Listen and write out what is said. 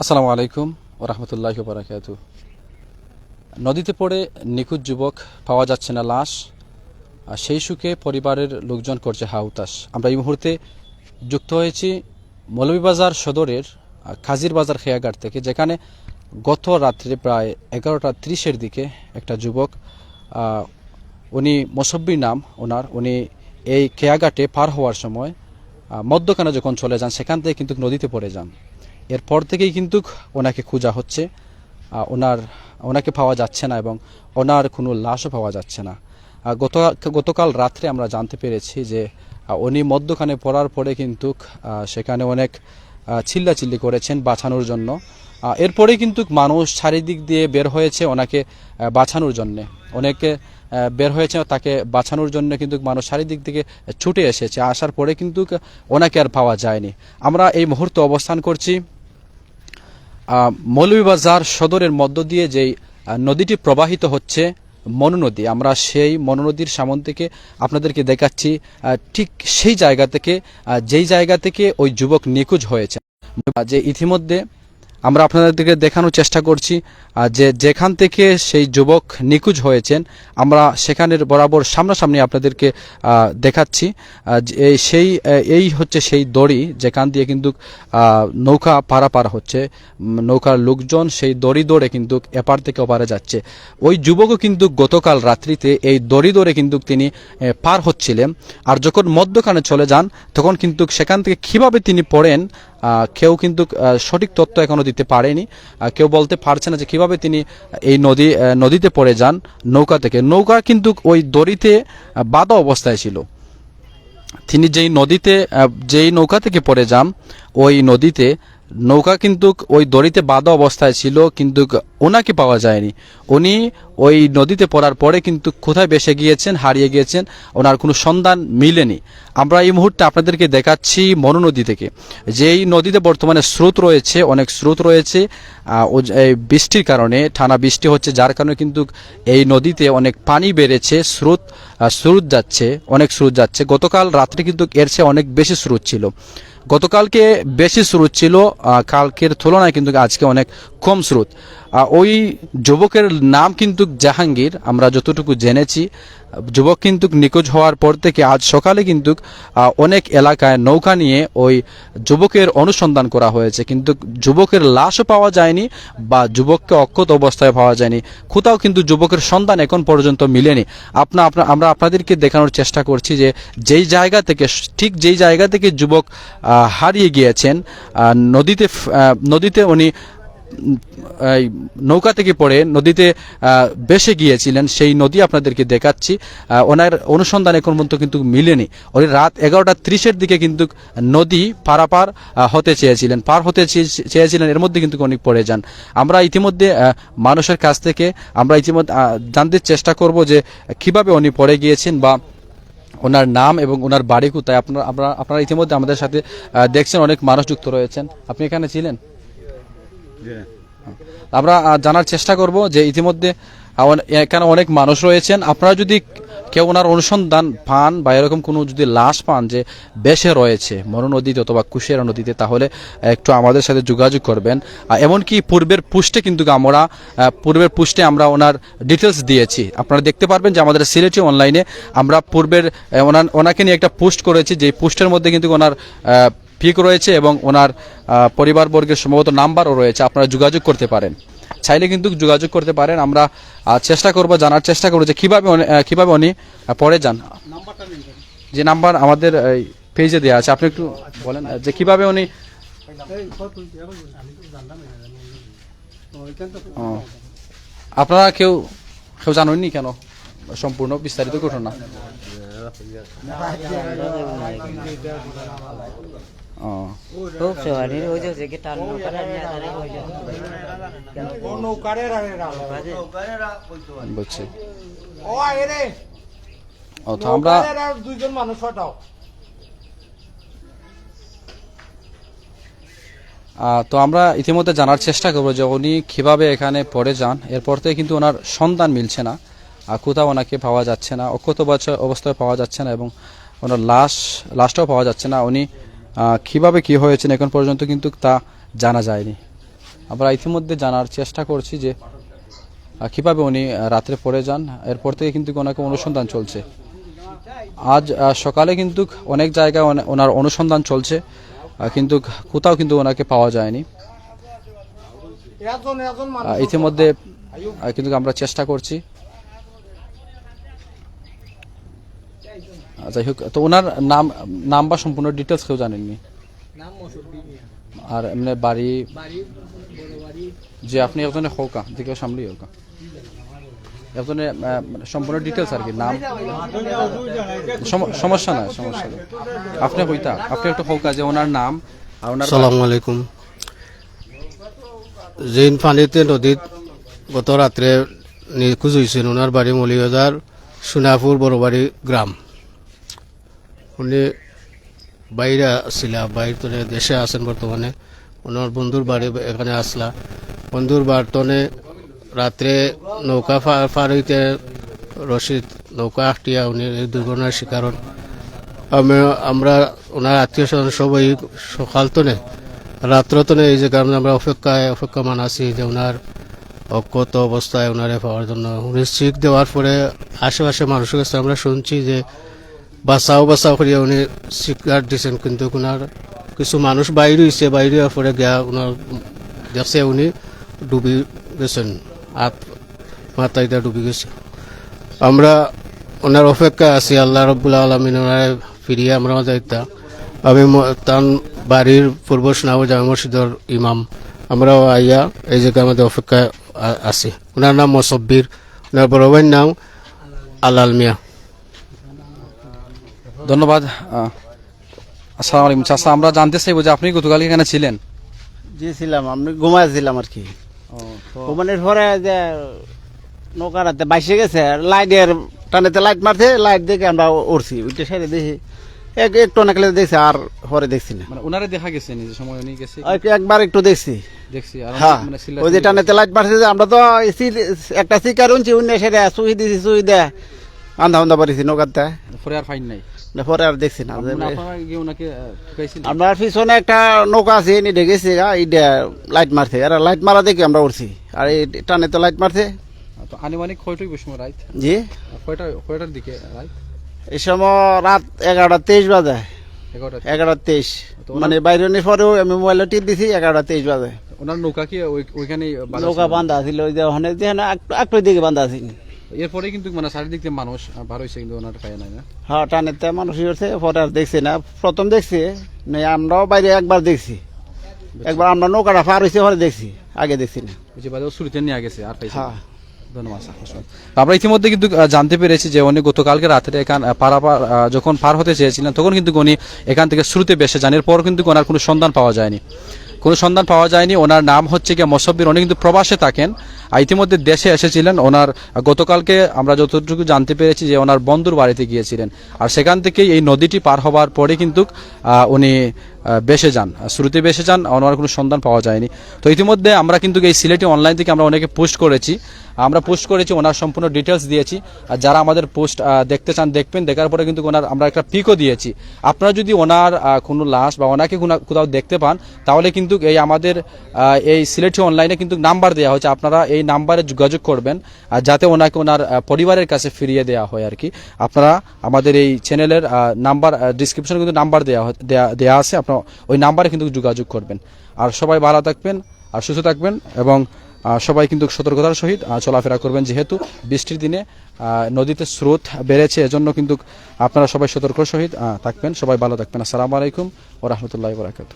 আসসালামু আলাইকুম ও রহমতুল্লাহ বারাকাত নদীতে পড়ে নিখুঁত যুবক, পাওয়া যাচ্ছে না লাশ, আর সেই সুখে পরিবারের লোকজন করছে হাউতাস আমরা এই মুহূর্তে যুক্ত হয়েছি মৌলভীবাজার সদরের খাজির বাজার খেয়াঘাট থেকে, যেখানে গত রাত্রে প্রায় এগারোটা ত্রিশের দিকে একটা যুবক উনি মোসব্বির নাম ওনার, উনি এই খেয়াঘাটে পার হওয়ার সময় মদ্যখানে যখন চলে যান, সেখান থেকে কিন্তু নদীতে পড়ে যান। এরপর থেকেই কিন্তু ওনাকে খোঁজা হচ্ছে ওনার, ওনাকে পাওয়া যাচ্ছে না এবং ওনার কোনো লাশও পাওয়া যাচ্ছে না। গত, গতকাল রাত্রে আমরা জানতে পেরেছি যে উনি মদ্যখানে পড়ার পরে কিন্তু সেখানে অনেক চিল্লাচিল্লি করেছেন বাঁচানোর জন্য। এরপরে কিন্তু মানুষ চারিদিক দিয়ে বের হয়েছে ওনাকে বাঁচানোর জন্য। অনেকে বের হয়েছে তাকে বাঁচানোর জন্য কিন্তু মানুষ চারিদিক থেকে ছুটে এসেছে। আসার পরে কিন্তু ওনাকে আর পাওয়া যায়নি। আমরা এই মুহূর্তে অবস্থান করছি মৌলভীবাজার সদরের মধ্য দিয়ে যেই নদীটি প্রবাহিত হচ্ছে মনোনদী আমরা সেই মনোনদীর সামন থেকে আপনাদেরকে দেখাচ্ছি ঠিক সেই জায়গা থেকে যেই জায়গা থেকে ওই যুবক নিখোঁজ হয়েছে। যে ইতিমধ্যে আমরা আপনাদেরকে দেখানোর চেষ্টা করছি যে যেখান থেকে সেই যুবক নিখোঁজ হয়েছেন, আমরা সেখানের বরাবর সামনাসামনি আপনাদেরকে দেখাচ্ছি। সেই, এই হচ্ছে সেই দড়ি, যেখান দিয়ে কিন্তু নৌকা পারাপার হচ্ছে। নৌকার লোকজন সেই দড়ি দৌড়ে কিন্তু এপার থেকে ওপারে যাচ্ছে। ওই যুবকও কিন্তু গতকাল রাত্রিতে এই দড়ি দৌড়ে কিন্তু তিনি পার হচ্ছিলেন। আর যখন মধ্যখানে চলে যান, তখন কিন্তু সেখান থেকে কীভাবে তিনি পড়েন কেউ কিন্তু সঠিক তথ্য এখনও দিতে পারেনি। কেউ বলতে পারছে না যে কীভাবে তিনি এই নদী নদীতে পড়ে যান নৌকা থেকে। নৌকা কিন্তু ওই দড়িতে বাধা অবস্থায় ছিল। তিনি যেই নদীতে যেই নৌকা থেকে পড়ে যান, ওই নদীতে নৌকা কিন্তু ওই দড়িতে বাঁধা অবস্থায় ছিল, কিন্তু ওনাকে পাওয়া যায়নি। উনি ওই নদীতে পড়ার পরে কিন্তু কোথায় বেসে গিয়েছেন, হারিয়ে গিয়েছেন, ওনার কোনো সন্ধান মিলেনি। আমরা এই মুহূর্তে আপনাদেরকে দেখাচ্ছি মনু নদী থেকে। যেই নদীতে বর্তমানে স্রোত রয়েছে, অনেক স্রোত রয়েছে বৃষ্টির কারণে ঠানা বৃষ্টি হচ্ছে, যার কারণে কিন্তু এই নদীতে অনেক পানি বেড়েছে, স্রোত স্রোত যাচ্ছে, অনেক স্রোত যাচ্ছে। গতকাল রাত্রে কিন্তু এর চেয়ে অনেক বেশি স্রোত ছিল। গতকালকে বেশি স্রোত ছিল কালকের তুলনায় কিন্তু আজকে অনেক কম স্রোত। ওই যুবকের নাম কিন্তু জাহাঙ্গীর, আমরা যতটুকু জেনেছি। যুবক কিন্তু নিখোঁজ হওয়ার পর থেকে আজ সকালে কিন্তু অনেক এলাকায় নৌকা নিয়ে ওই যুবকের অনুসন্ধান করা হয়েছে। কিন্তু যুবকের লাশও পাওয়া যায়নি বা যুবককে অক্ষত অবস্থায় পাওয়া যায়নি। কোথাও কিন্তু যুবকের সন্ধান এখন পর্যন্ত মিলেনি। আপনা আপনা, আমরা আপনাদেরকে দেখানোর চেষ্টা করছি যে যেই জায়গা থেকে, ঠিক যেই জায়গা থেকে যুবক হারিয়ে গিয়েছেন নদীতে নদীতে উনি নৌকা থেকে পড়ে নদীতে ভেসে গিয়েছিলেন, সেই নদী আপনাদেরকে দেখাচ্ছি। ওনার অনুসন্ধান এখন পর্যন্ত কিন্তু মিলেনি। উনি রাত এগারোটা ত্রিশের দিকে কিন্তু নদী পারাপার হতে চেয়েছিলেন, পার হতে চেয়ে- চেয়েছিলেন, এর মধ্যে কিন্তু উনি পড়ে যান। আমরা ইতিমধ্যে মানুষের কাছ থেকে আমরা ইতিমধ্যে জানতে চেষ্টা করব যে কীভাবে উনি পড়ে গিয়েছেন বা ওনার নাম এবং ওনার বাড়ি কোথায়। আপনারা আপনারা ইতিমধ্যে আমাদের সাথে দেখছেন, অনেক মানুষ যুক্ত রয়েছেন। আপনি এখানে ছিলেন? আমরা জানার চেষ্টা করব যে ইতিমধ্যে এখানে অনেক মানুষ রয়েছেন। আপনারা যদি কেউ ওনার অনুসন্ধান পান বা এরকম কোনো যদি লাশ পান যে বেশে রয়েছে, মরু নদীতে অথবা কুশিয়ারা নদীতে, তাহলে একটু আমাদের সাথে যোগাযোগ করবেন। এমনকি পূর্বের পুষ্টে কিন্তু আমরা পূর্বের পুষ্টে আমরা ওনার ডিটেলস দিয়েছি। আপনারা দেখতে পারবেন যে আমাদের সিলেটি অনলাইনে আমরা পূর্বের ওনার ওনাকে নিয়ে একটা পোস্ট করেছি, যে পোস্টের মধ্যে কিন্তু ওনার পিক রয়েছে এবং ওনার পরিবারবর্গের সম্ভবত নাম্বারও রয়েছে আপনারা যোগাযোগ করতে পারেন চাইলে কিন্তু যোগাযোগ করতে পারেন আমরা চেষ্টা করব জানার চেষ্টা করব যে কীভাবে উনি- আহ, উনি পরে যান যে নাম্বার আমাদের পেজে দেওয়া আছে আপনি একটু বলেন যে কীভাবে উনি ও, আপনারা কেউ কেউ জানেননি কেন সম্পূর্ণ বিস্তারিত ঘটনা ও, তো আমরা দুইজন মানুষ হটাও তো আমরা ইতিমধ্যে জানার চেষ্টা করব যে উনি কীভাবে এখানে পড়ে যান। এরপর থেকে কিন্তু ওনার সন্ধান মিলছে না। আর কোথাও ওনাকে পাওয়া যাচ্ছে না। অক্ষত অবস্থায় পাওয়া যাচ্ছে না এবং ওনার লাশ লাশটাও পাওয়া যাচ্ছে না। উনি কীভাবে কি হয়েছেন এখন পর্যন্ত কিন্তু তা জানা যায়নি। আমরা ইতিমধ্যে জানার চেষ্টা করছি যে কীভাবে উনি রাত্রে পড়ে যান। এরপর থেকে কিন্তু ওনাকে অনুসন্ধান চলছে। আজ সকালে কিন্তু অনেক জায়গায় ওনার অনুসন্ধান চলছে। কিন্তু কোথাও কিন্তু ওনাকে পাওয়া যায়নি। ইতিমধ্যে কিন্তু আমরা চেষ্টা করছি। যাই হোক তো ওনার নাম নাম বা সম্পূর্ণ ডিটেলস কেউ জানেননি? আর এমনি বাড়ি? যে আপনি একজনে হৌকা যে কেউ সামলি হৌকা একজনের মানে সম্পূর্ণ ডিটেলস আর কি নাম? সম- সমস্যা নাই সমস্যা নাই। আপনি কইতা আপনি একটু হৌকা যে ওনার নাম আর ওনার সালাম আলাইকুম। জৈন পানিতে নদীত গত রাত্রে নিখোঁজ হয়েছেন ওনার বাড়ি মলিবাজার সোনাপুর বড়বাড়ি গ্রাম। উনি বাইরে আসছিলা, বাইরে দেশে আছেন বর্তমানে। ওনার বন্ধুর বাড়ি এখানে আসলা। বন্ধুর বার্তনে রাত্রে নৌকা পার হইতে রশিদ, নৌকা আটিয়া উনি এই দুর্ঘটনার শিকার হন। আমি, আমরা, ওনার আত্মীয় স্বজন সবাই সকাল তো তনে রাত্র তনে এই যে কারণে আমরা অপেক্ষায়, অপেক্ষমান আছি যে ওনার অক্ষত অবস্থায় ওনারে পাওয়ার জন্য। উনি শিখ দেওয়ার পরে আশেপাশে মানুষের কাছে আমরা শুনছি যে বাঁচাও বাঁচাও করিয়া উনি স্বীকার দিচ্ছেন কিন্তু ওনার কিছু মানুষ বাইরে হয়েছে বাইরে পরে গিয়া ওনার দেখছে উনি ডুবি গেছেন। হাত মাথায় ডুবি গেছে। আমরা ওনার অপেক্ষা আছি, আল্লাহ রব্বুল আলমিন ওনার ফিরিয়ে আমরা যাইতা আমি তার বাড়ির পূর্ব স্নাও জামা মসজিদের ইমাম। আমরাও আইয়া এই জায়গায় আমাদের অপেক্ষায় আ- আছি। ওনার নাম মসব্বির ওনার বড় ভাইয়ের নাম আলাল মিয়া। ধন্যবাদ আসসালামু আলাইকুম। চাচা আমরা জানতে চাইব যে আপনি গতকাল এখানে ছিলেন। গিয়েছিলাম আমি ঘুমাইছিলাম আর কি। ঘুমানোর পরে যে নৌকা রাতে বাইসে গেছে লাইটের টানেতে লাইট মারছে লাইট দেখে আমরা উঠছি উঠে সাইডে দেখি এক একটু অনেক দেখছি আর পরে দেখছি না। মানে ওনারে দেখা গেছে নি যে সময় উনি গেছে একবার একটু দেখছি। দেখছি আর হ্যাঁ মানে ওই যে টানেতে লাইট মারছে যে আমরা তো একটা শিকার উনছি অন্য সেটা সুই দিছি সুই দে। আন্ধা আন্ধা পারিছি নৌকাতে। পরে আর ফাইন নাই। না পরে আর দেখছি না আপনারা পিছনে একটা নৌকা আছে এনে দেখেছি এইটা লাইট মারছে। আর লাইট মারা দেখি আমরা উঠছি আর এই টানে তো লাইট মারছে। তো আনুমানিক কয়টাই সময় রাইত? জি? কয়টা কয়টার দিকে রাইত? এই সময় রাত এগারোটা তেইশ বাজে। এগারোটা তেইশ। মানে বাইরে পরেও আমি মোবাইলে টিপ দিছি এগারোটা তেইশ বাজে। ওনার নৌকা কি ওইখানে নৌকা বান্ধা ছিল ওই যে ওখানে যে একটু দিকে বান্ধা আছিল এরপরে কিন্তু মানে চারিদিক দিয়ে মানুষ বার হয়েছে কিন্তু ওনার পায় নাই না? হ্যাঁ টানেতে মানুষ হচ্ছে পরে আর দেখছি না। প্রথম দেখছি না আমরাও বাইরে একবার দেখছি। একবার আমরা নৌকাটা পার হয়েছে পরে দেখছি আগে দেখছি না। বুঝে বাদে শুরুতে নিয়ে গেছে আর পাইছে হ্যাঁ। আমরা ইতিমধ্যে কিন্তু জানতে পেরেছি যে উনি গতকালকে রাত্রে এখান পারাপার যখন পার হতে চেয়েছিলেন তখন কিন্তু উনি এখান থেকে শুরুতে বেসে যান। এরপর কিন্তু ওনার কোনো সন্ধান পাওয়া যায়নি। কোনো সন্ধান পাওয়া যায়নি। ওনার নাম হচ্ছে গিয়ে মসব্বির উনি কিন্তু প্রবাসে থাকেন। ইতিমধ্যে দেশে এসেছিলেন। ওনার গতকালকে আমরা যতটুকু জানতে পেরেছি যে ওনার বন্ধুর বাড়িতে গিয়েছিলেন। আর সেখান থেকে এই নদীটি পার হবার পরে কিন্তু উনি বেসে যান। শুরুতে বেসে যান। ওনার কোনো সন্ধান পাওয়া যায়নি। তো ইতিমধ্যে আমরা কিন্তু এই সিলেটি অনলাইন থেকে আমরা অনেকে পোস্ট করেছি। আমরা পোস্ট করেছি, ওনার সম্পূর্ণ ডিটেলস দিয়েছি। আর যারা আমাদের পোস্ট দেখতে চান, দেখবেন। দেখার পরে কিন্তু ওনার আমরা একটা পিকও দিয়েছি। আপনারা যদি ওনার কোনো লাশ বা ওনাকে কোথাও দেখতে পান, তাহলে কিন্তু এই আমাদের এই সিলেটি অনলাইনে কিন্তু নাম্বার দেওয়া হয়েছে। আপনারা এই নাম্বারে যোগাযোগ করবেন, আর যাতে ওনাকে ওনার পরিবারের কাছে ফিরিয়ে দেওয়া হয় আর কি। আপনারা আমাদের এই চ্যানেলের নাম্বার ডিসক্রিপশনে কিন্তু নাম্বার দেওয়া দেওয়া আছে। আপনারা ওই নাম্বারে কিন্তু যোগাযোগ করবেন। আর সবাই ভালো থাকবেন, আর সুস্থ থাকবেন, এবং সবাই কিন্তু সতর্কতার সহিত চলাফেরা করবেন যেহেতু বৃষ্টির দিনে নদীতে স্রোত বেড়েছে, এজন্য কিন্তু আপনারা সবাই সতর্ক সহিত থাকবেন। সবাই ভালো থাকবেন। আসসালামু আলাইকুম ও রহমতুল্লাহ বরাকাতু